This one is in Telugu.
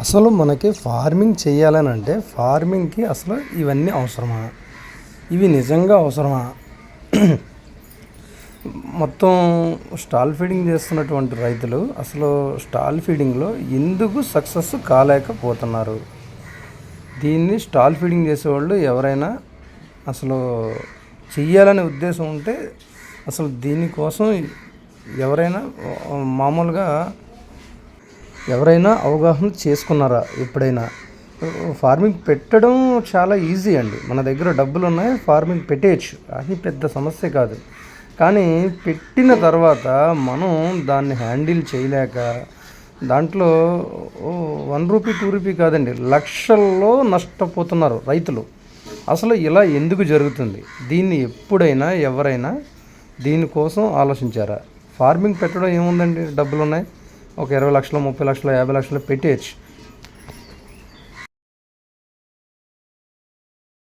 అసలు మనకి ఫార్మింగ్ చేయాలని అంటే ఫార్మింగ్కి అసలు ఇవన్నీ అవసరమా? ఇవి నిజంగా అవసరమా? మొత్తం స్టాల్ ఫీడింగ్ చేస్తున్నటువంటి రైతులు అసలు స్టాల్ ఫీడింగ్లో ఎందుకు సక్సెస్ కాలేకపోతున్నారు? దీన్ని స్టాల్ ఫీడింగ్ చేసేవాళ్ళు ఎవరైనా అసలు చెయ్యాలనే ఉద్దేశం ఉంటే అసలు దీనికోసం ఎవరైనా మామూలుగా ఎవరైనా అవగాహన చేసుకున్నారా ఎప్పుడైనా? ఫార్మింగ్ పెట్టడం చాలా ఈజీ అండి. మన దగ్గర డబ్బులు ఉన్నాయి ఫార్మింగ్ పెట్టేయచ్చు. అది పెద్ద సమస్య కాదు. కానీ పెట్టిన తర్వాత మనం దాన్ని హ్యాండిల్ చేయలేక దాంట్లో వన్ రూపీ టూ రూపీ కాదండి లక్షల్లో నష్టపోతున్నారు రైతులు. అసలు ఇలా ఎందుకు జరుగుతుంది? దీన్ని ఎప్పుడైనా ఎవరైనా దీనికోసం ఆలోచించారా? ఫార్మింగ్ పెట్టడం ఏముందండి? డబ్బులు ఉన్నాయి ఒక ఇరవై లక్షలు ముప్పై లక్షలు యాభై లక్షలు పెట్టేయచ్చు.